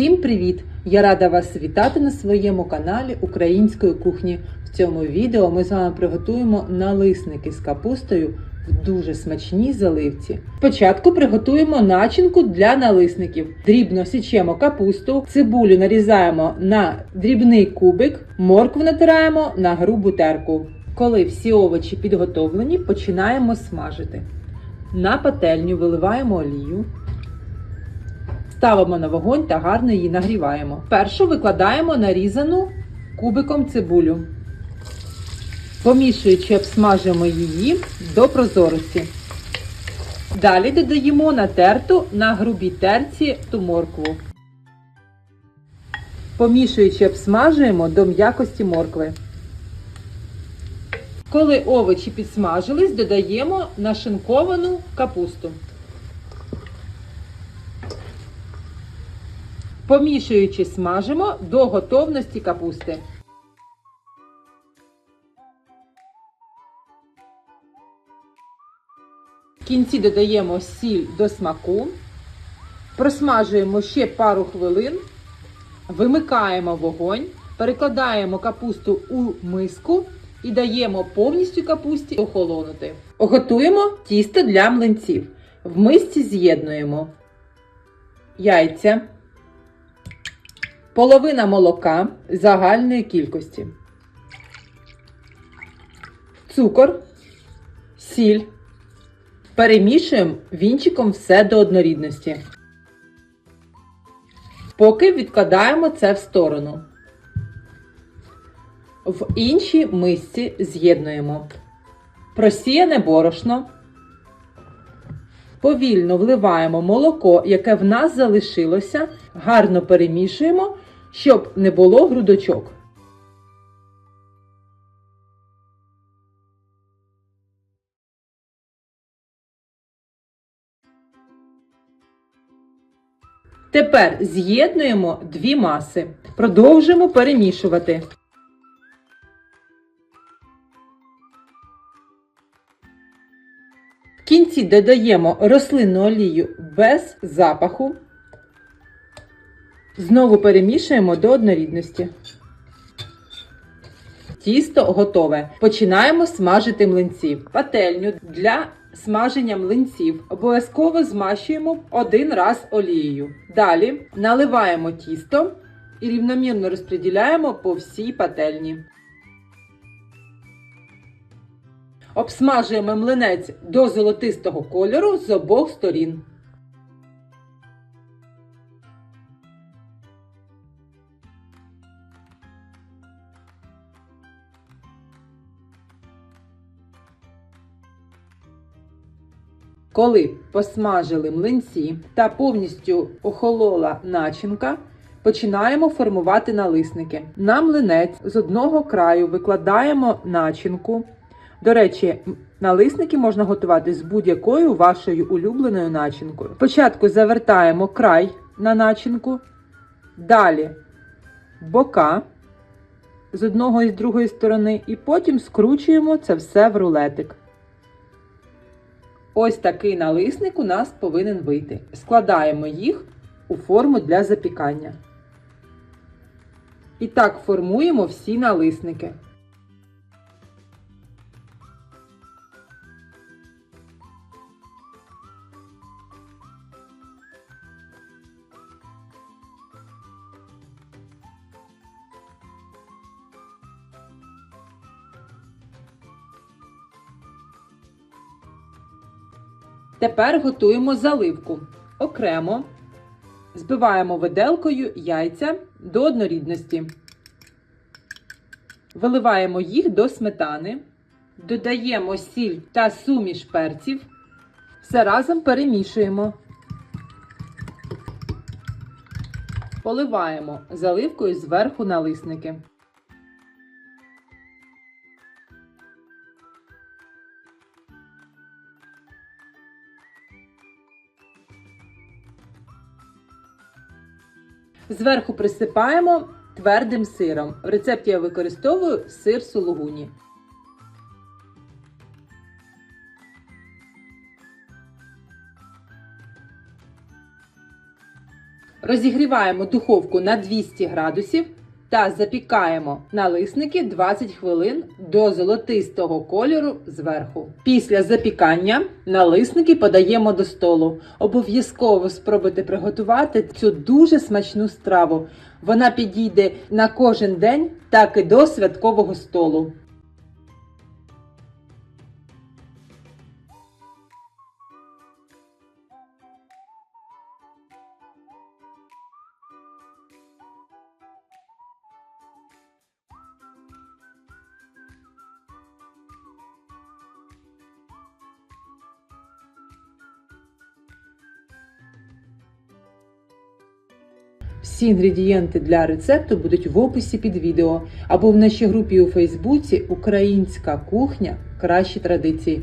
Всім привіт! Я рада вас вітати на своєму каналі Української кухні. В цьому відео ми з вами приготуємо налисники з капустою в дуже смачній заливці. Спочатку приготуємо начинку для налисників. Дрібно січемо капусту, цибулю нарізаємо на дрібний кубик, моркву натираємо на грубу терку. Коли всі овочі підготовлені, починаємо смажити. На пательню виливаємо олію. Ставимо на вогонь та гарно її нагріваємо. Першу викладаємо нарізану кубиком цибулю. Помішуючи, обсмажуємо її до прозорості. Далі додаємо натерту на грубій терці ту моркву. Помішуючи, обсмажуємо до м'якості моркви. Коли овочі підсмажились, додаємо нашинковану капусту. Помішуючи, смажимо до готовності капусти. В кінці додаємо сіль до смаку. Просмажуємо ще пару хвилин. Вимикаємо вогонь, перекладаємо капусту у миску і даємо повністю капусті охолонути. Готуємо тісто для млинців. В мисці з'єднуємо яйця, половина молока загальної кількості, цукор, сіль. Перемішуємо вінчиком все до однорідності. Поки відкладаємо це в сторону. В іншій мисці з'єднуємо просіяне борошно. Повільно вливаємо молоко, яке в нас залишилося, гарно перемішуємо, щоб не було грудочок. Тепер з'єднуємо дві маси. Продовжуємо перемішувати. Кінці додаємо рослинну олію без запаху. Знову перемішуємо до однорідності. Тісто готове. Починаємо смажити млинці. Пательню для смаження млинців обов'язково змащуємо один раз олією. Далі наливаємо тісто і рівномірно розподіляємо по всій пательні. Обсмажуємо млинець до золотистого кольору з обох сторін. Коли посмажили млинці та повністю охолола начинка, починаємо формувати налисники. На млинець з одного краю викладаємо начинку. До речі, налисники можна готувати з будь-якою вашою улюбленою начинкою. Спочатку завертаємо край на начинку, далі бока з одного і з другої сторони, і потім скручуємо це все в рулетик. Ось такий налисник у нас повинен вийти. Складаємо їх у форму для запікання. І так формуємо всі налисники. Тепер готуємо заливку. Окремо збиваємо виделкою яйця до однорідності. Виливаємо їх до сметани. Додаємо сіль та суміш перців. Все разом перемішуємо. Поливаємо заливкою зверху налисники. Зверху присипаємо твердим сиром. В рецепті я використовую сир сулугуні. Розігріваємо духовку на 200 градусів та запікаємо налисники 20 хвилин до золотистого кольору зверху. Після запікання налисники подаємо до столу. Обов'язково спробуйте приготувати цю дуже смачну страву. Вона підійде на кожен день, так і до святкового столу. Всі інгредієнти для рецепту будуть в описі під відео або в нашій групі у Фейсбуці Українська кухня Кращі традиції.